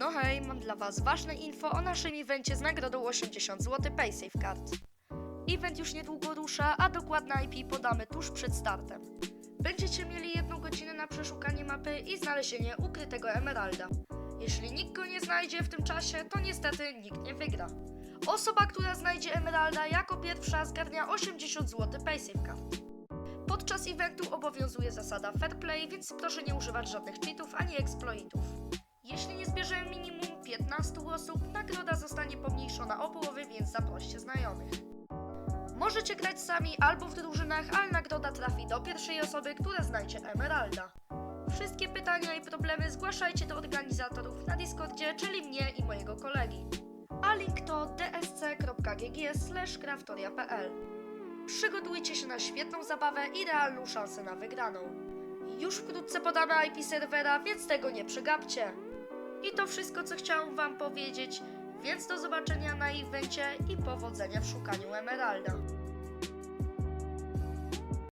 No hej, mam dla Was ważne info o naszym evencie z nagrodą 80 zł PaySafeCard. Event już niedługo rusza, a dokładne IP podamy tuż przed startem. Będziecie mieli jedną godzinę na przeszukanie mapy i znalezienie ukrytego emeralda. Jeśli nikt go nie znajdzie w tym czasie, to niestety nikt nie wygra. Osoba, która znajdzie emeralda jako pierwsza zgarnia 80 zł PaySafeCard. Podczas eventu obowiązuje zasada fair play, więc proszę nie używać żadnych cheatów ani exploitów. 15 osób, nagroda zostanie pomniejszona o połowę, więc zaproście znajomych. Możecie grać sami albo w drużynach, ale nagroda trafi do pierwszej osoby, która znajdzie Emeralda. Wszystkie pytania i problemy zgłaszajcie do organizatorów na Discordzie, czyli mnie i mojego kolegi. A link to dsc.gg craftoria.pl Przygotujcie się na świetną zabawę i realną szansę na wygraną. Już wkrótce podamy IP serwera, więc tego nie przegapcie. I to wszystko, co chciałam Wam powiedzieć, więc do zobaczenia na evencie i powodzenia w szukaniu Emeralda.